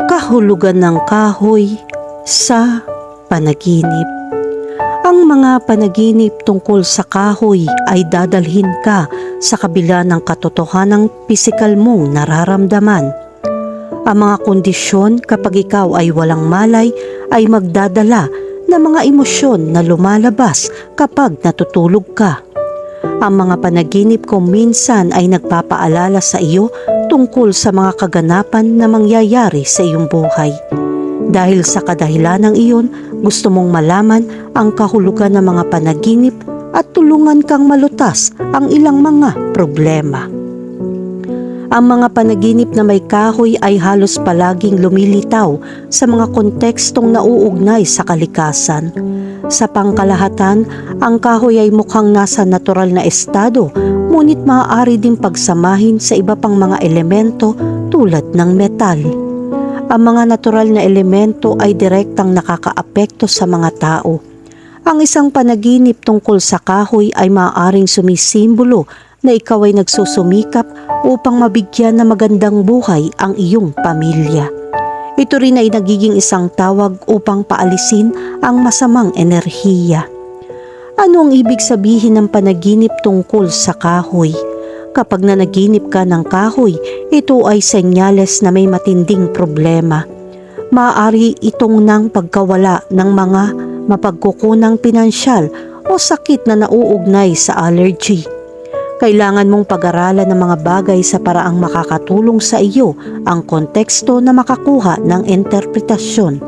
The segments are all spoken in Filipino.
Kahulugan ng kahoy sa panaginip. Ang mga panaginip tungkol sa kahoy ay dadalhin ka sa kabila ng katotohanang pisikal mong nararamdaman. Ang mga kondisyon kapag ikaw ay walang malay ay magdadala ng mga emosyon na lumalabas kapag natutulog ka. Ang mga panaginip ko minsan ay nagpapaalala sa iyo tungkol sa mga kaganapan na mangyayari sa iyong buhay. Dahil sa kadahilanang iyon, gusto mong malaman ang kahulugan ng mga panaginip at tulungan kang malutas ang ilang mga problema. Ang mga panaginip na may kahoy ay halos palaging lumilitaw sa mga kontekstong nauugnay sa kalikasan. Sa pangkalahatan, ang kahoy ay mukhang nasa natural na estado, ngunit maaari ding pagsamahin sa iba pang mga elemento tulad ng metal. Ang mga natural na elemento ay direktang nakakaapekto sa mga tao. Ang isang panaginip tungkol sa kahoy ay maaaring sumisimbolo na ikaw ay nagsusumikap upang mabigyan ng magandang buhay ang iyong pamilya. Ito rin ay nagiging isang tawag upang paalisin ang masamang enerhiya. Ano ang ibig sabihin ng panaginip tungkol sa kahoy? Kapag nanaginip ka ng kahoy, ito ay senyales na may matinding problema. Maaari itong nang pagkawala ng mga mapagkukunang pinansyal o sakit na nauugnay sa allergy. Kailangan mong pag-aralan ng mga bagay sa paraang makakatulong sa iyo ang konteksto na makakuha ng interpretasyon.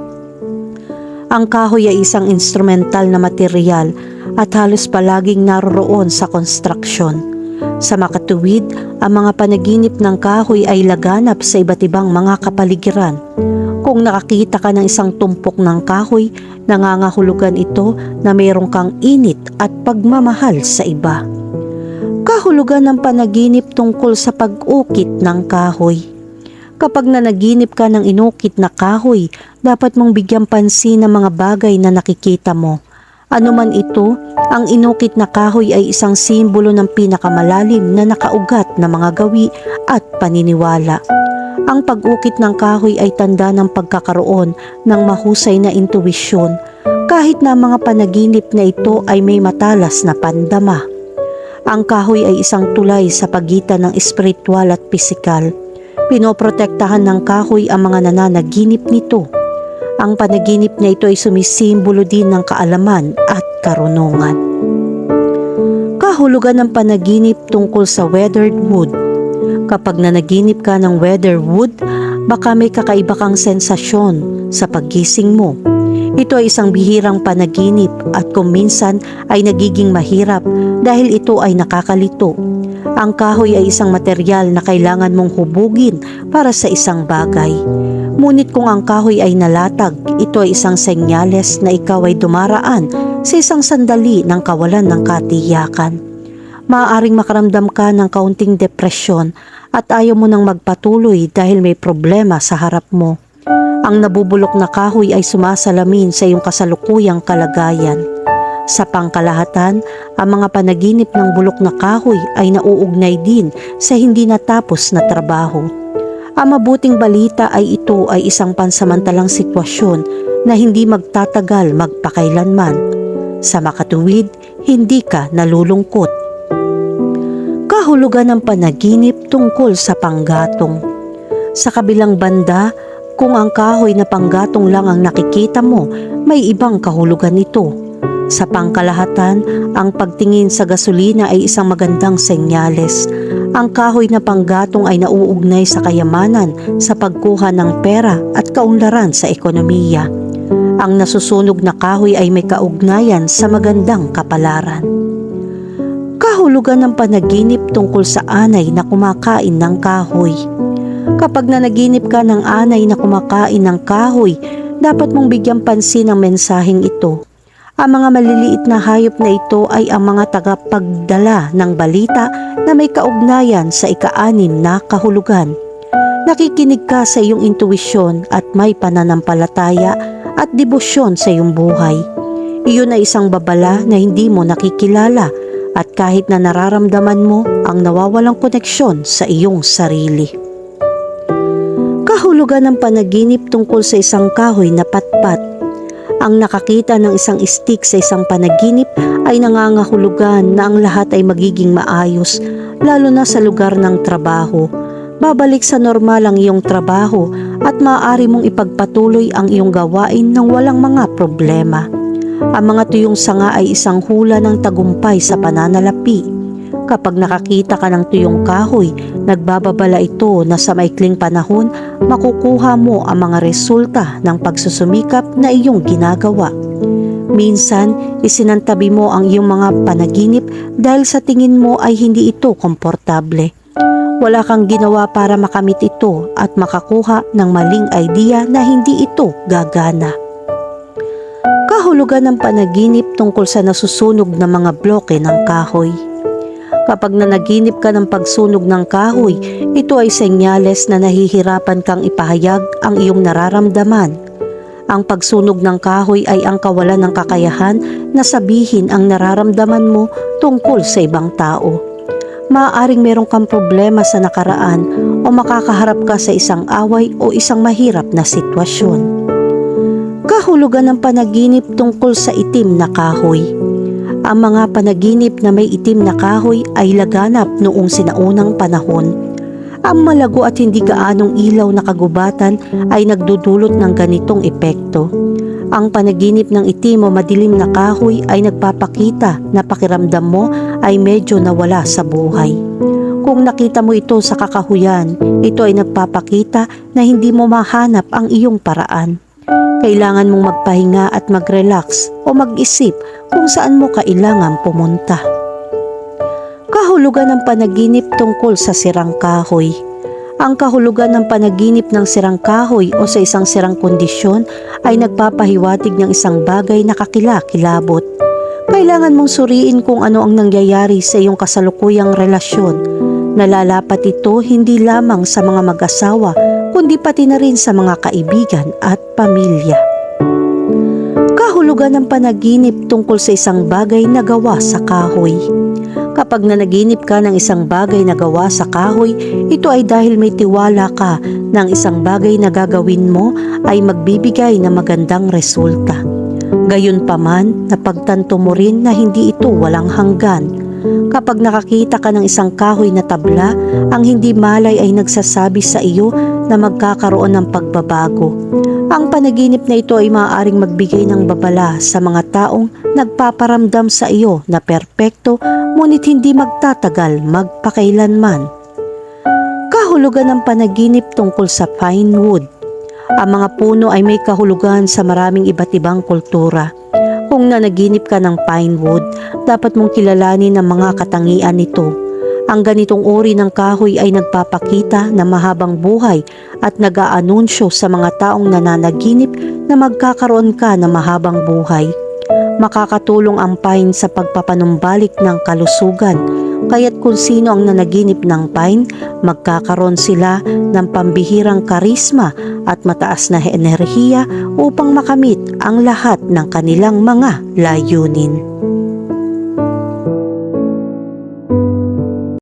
Ang kahoy ay isang instrumental na material at halos palaging naroroon sa konstruksyon. Sa makatuwid, ang mga panaginip ng kahoy ay laganap sa iba't ibang mga kapaligiran. Kung nakakita ka ng isang tumpok ng kahoy, nangangahulugan ito na mayroong kang init at pagmamahal sa iba kahulugan ng panaginip tungkol sa pag-ukit ng kahoy. Kapag nanaginip ka ng inukit na kahoy, dapat mong bigyan pansin ng mga bagay na nakikita mo. Ano man ito, ang inukit na kahoy ay isang simbolo ng pinakamalalim na nakaugat na mga gawi at paniniwala. Ang pag-ukit ng kahoy ay tanda ng pagkakaroon ng mahusay na intuwisyon kahit na mga panaginip na ito ay may matalas na pandama. Ang kahoy ay isang tulay sa pagitan ng espiritual at pisikal. Pinoprotektahan ng kahoy ang mga nananaginip nito. Ang panaginip na ito ay sumisimbolo din ng kaalaman at karunungan. Kahulugan ng panaginip tungkol sa weathered wood. Kapag nanaginip ka ng weathered wood, baka may kakaiba kang sensasyon sa paggising mo. Ito ay isang bihirang panaginip at kung minsan ay nagiging mahirap dahil ito ay nakakalito. Ang kahoy ay isang material na kailangan mong hubugin para sa isang bagay. Ngunit kung ang kahoy ay nalatag, ito ay isang senyales na ikaw ay dumaraan sa isang sandali ng kawalan ng katiyakan. Maaaring makaramdam ka ng kaunting depresyon at ayaw mo nang magpatuloy dahil may problema sa harap mo. Ang nabubulok na kahoy ay sumasalamin sa iyong kasalukuyang kalagayan. Sa pangkalahatan, ang mga panaginip ng bulok na kahoy ay nauugnay din sa hindi natapos na trabaho. Ang mabuting balita ay ito ay isang pansamantalang sitwasyon na hindi magtatagal magpakailanman. Sa makatuwid, hindi ka nalulungkot. Kahulugan ng panaginip tungkol sa panggatong. Sa kabilang banda, kung ang kahoy na panggatong lang ang nakikita mo, may ibang kahulugan ito. Sa pangkalahatan, ang pagtingin sa gasolina ay isang magandang senyales. Ang kahoy na panggatong ay nauugnay sa kayamanan, sa pagkuha ng pera at kaunlaran sa ekonomiya. Ang nasusunog na kahoy ay may kaugnayan sa magandang kapalaran. Kahulugan ng panaginip tungkol sa anay na kumakain ng kahoy. Kapag nanaginip ka ng anay na kumakain ng kahoy, dapat mong bigyan pansin ang mensaheng ito. Ang mga maliliit na hayop na ito ay ang mga tagapagdala ng balita na may kaugnayan sa ika-anim na kahulugan. Nakikinig ka sa iyong intuwisyon at may pananampalataya at debosyon sa iyong buhay. Iyon ay isang babala na hindi mo nakikilala at kahit na nararamdaman mo ang nawawalang koneksyon sa iyong sarili Kahulugan ng panaginip tungkol sa isang kahoy na patpat. Ang nakakita ng isang stick sa isang panaginip ay nangangahulugan na ang lahat ay magiging maayos, lalo na sa lugar ng trabaho. Babalik sa normal ang iyong trabaho at maaari mong ipagpatuloy ang iyong gawain ng walang mga problema. Ang mga tuyong sanga ay isang hula ng tagumpay sa pananalapi. Kapag nakakita ka ng tuyong kahoy, nagbababala ito na sa maikling panahon, makukuha mo ang mga resulta ng pagsusumikap na iyong ginagawa. Minsan, isinantabi mo ang iyong mga panaginip dahil sa tingin mo ay hindi ito komportable. Wala kang ginawa para makamit ito at makakuha ng maling idea na hindi ito gagana. Kahulugan ng panaginip tungkol sa nasusunog na mga bloke ng kahoy. Kapag nanaginip ka ng pagsunog ng kahoy, ito ay senyales na nahihirapan kang ipahayag ang iyong nararamdaman. Ang pagsunog ng kahoy ay ang kawalan ng kakayahan na sabihin ang nararamdaman mo tungkol sa ibang tao. Maaaring meron kang problema sa nakaraan o makakaharap ka sa isang away o isang mahirap na sitwasyon. Kahulugan ng panaginip tungkol sa itim na kahoy. Ang mga panaginip na may itim na kahoy ay laganap noong sinaunang panahon. Ang malago at hindi gaanong ilaw na kagubatan ay nagdudulot ng ganitong epekto. Ang panaginip ng itim o madilim na kahoy ay nagpapakita na pakiramdam mo ay medyo nawala sa buhay. Kung nakita mo ito sa kakahuyan, ito ay nagpapakita na hindi mo mahanap ang iyong paraan. Kailangan mong magpahinga at mag-relax o mag-isip kung saan mo kailangan pumunta. Kahulugan ng panaginip tungkol sa sirang kahoy. Ang kahulugan ng panaginip ng sirang kahoy o sa isang sirang kondisyon ay nagpapahiwatig ng isang bagay na kakilakilabot. Kailangan mong suriin kung ano ang nangyayari sa iyong kasalukuyang relasyon. Nalalapat ito hindi lamang sa mga mag-asawa kundi pati na rin sa mga kaibigan at pamilya. Kahulugan ng panaginip tungkol sa isang bagay na gawa sa kahoy. Kapag nanaginip ka ng isang bagay na gawa sa kahoy, ito ay dahil may tiwala ka na ang isang bagay na gagawin mo ay magbibigay ng magandang resulta. Gayunpaman, napagtanto mo rin na hindi ito walang hanggan. Kapag nakakita ka ng isang kahoy na tabla, ang hindi malay ay nagsasabi sa iyo na magkakaroon ng pagbabago. Ang panaginip na ito ay maaaring magbigay ng babala sa mga taong nagpaparamdam sa iyo na perpekto ngunit hindi magtatagal magpakailanman. Kahulugan ng panaginip tungkol sa pine wood. Ang mga puno ay may kahulugan sa maraming iba't ibang kultura. Kung nanaginip ka ng pine wood, dapat mong kilalanin ang mga katangian nito. Ang ganitong uri ng kahoy ay nagpapakita na mahabang buhay at nag-aanunsyo sa mga taong nananaginip na magkakaroon ka ng mahabang buhay. Makakatulong ang pine sa pagpapanumbalik ng kalusugan, kaya't kung sino ang nanaginip ng pine, magkakaroon sila ng pambihirang karisma at mataas na enerhiya upang makamit ang lahat ng kanilang mga layunin.